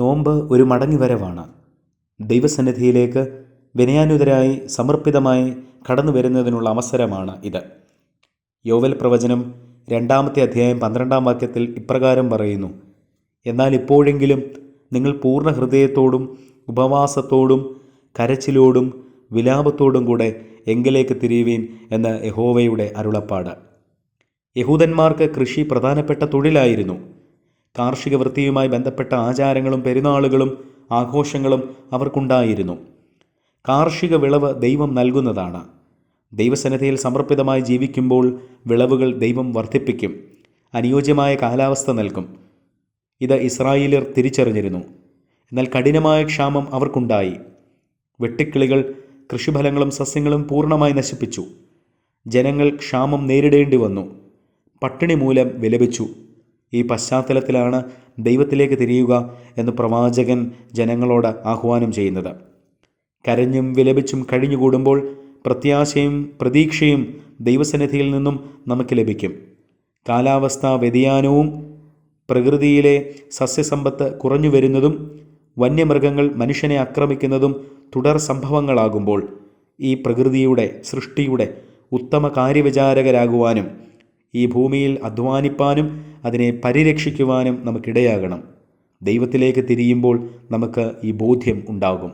നോമ്പ് ഒരു മടങ്ങിവരവാണ്. ദൈവസന്നിധിയിലേക്ക് വിനയാനുതരായി സമർപ്പിതമായി കടന്നു വരുന്നതിനുള്ള അവസരമാണ് ഇത്. യോവൽ പ്രവചനം രണ്ടാമത്തെ അധ്യായം പന്ത്രണ്ടാം വാക്യത്തിൽ ഇപ്രകാരം പറയുന്നു എന്നാൽ ഇപ്പോഴെങ്കിലും നിങ്ങൾ പൂർണ ഹൃദയത്തോടും ഉപവാസത്തോടും കരച്ചിലോടും വിലാപത്തോടും കൂടെ എങ്കിലേക്ക് തിരിയുവീൻ എന്ന് യഹോവയുടെ അരുളപ്പാട്. യഹൂദന്മാർക്ക് കൃഷി പ്രധാനപ്പെട്ട തൊഴിലായിരുന്നു. കാർഷിക വൃത്തിയുമായി ബന്ധപ്പെട്ട ആചാരങ്ങളും പെരുന്നാളുകളും ആഘോഷങ്ങളും അവർക്കുണ്ടായിരുന്നു. കാർഷിക വിളവ് ദൈവം നൽകുന്നതാണ്. ദൈവസന്നിധിയിൽ സമർപ്പിതമായി ജീവിക്കുമ്പോൾ വിളവുകൾ ദൈവം വർദ്ധിപ്പിക്കും. അനുയോജ്യമായ കാലാവസ്ഥ നൽകും. ഇത് ഇസ്രായേലിയർ തിരിച്ചറിഞ്ഞിരുന്നു. എന്നാൽ കഠിനമായ ക്ഷാമം അവർക്കുണ്ടായി. വെട്ടിക്കിളികൾ കൃഷിഫലങ്ങളും സസ്യങ്ങളും പൂർണമായി നശിപ്പിച്ചു. ജനങ്ങൾ ക്ഷാമം നേരിടേണ്ടി വന്നു പട്ടിണി മൂലം വിലപിച്ചു. ഈ പശ്ചാത്തലത്തിലാണ് ദൈവത്തിലേക്ക് തിരിയുക എന്ന് പ്രവാചകൻ ജനങ്ങളോട് ആഹ്വാനം ചെയ്യുന്നത്. കരഞ്ഞും വിലപിച്ചും കഴിഞ്ഞുകൂടുമ്പോൾ പ്രത്യാശയും പ്രതീക്ഷയും ദൈവസന്നിധിയിൽ നിന്നും നമുക്ക് ലഭിക്കും. കാലാവസ്ഥാ വ്യതിയാനവും പ്രകൃതിയിലെ സസ്യസമ്പത്ത് കുറഞ്ഞു വരുന്നതും വന്യമൃഗങ്ങൾ മനുഷ്യനെ ആക്രമിക്കുന്നതും തുടർ സംഭവങ്ങളാകുമ്പോൾ ഈ പ്രകൃതിയുടെ സൃഷ്ടിയുടെ ഉത്തമ കാര്യവിചാരകരാകുവാനും ഈ ഭൂമിയിൽ അധ്വാനിപ്പാനും അതിനെ പരിരക്ഷിക്കുവാനും നമുക്കിടയാകണം. ദൈവത്തിലേക്ക് തിരിയുമ്പോൾ നമുക്ക് ഈ ബോധ്യം ഉണ്ടാകും.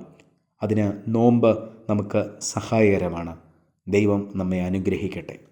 അതിന് നോമ്പ് നമുക്ക് സഹായകരമാണ്. ദൈവം നമ്മെ അനുഗ്രഹിക്കട്ടെ.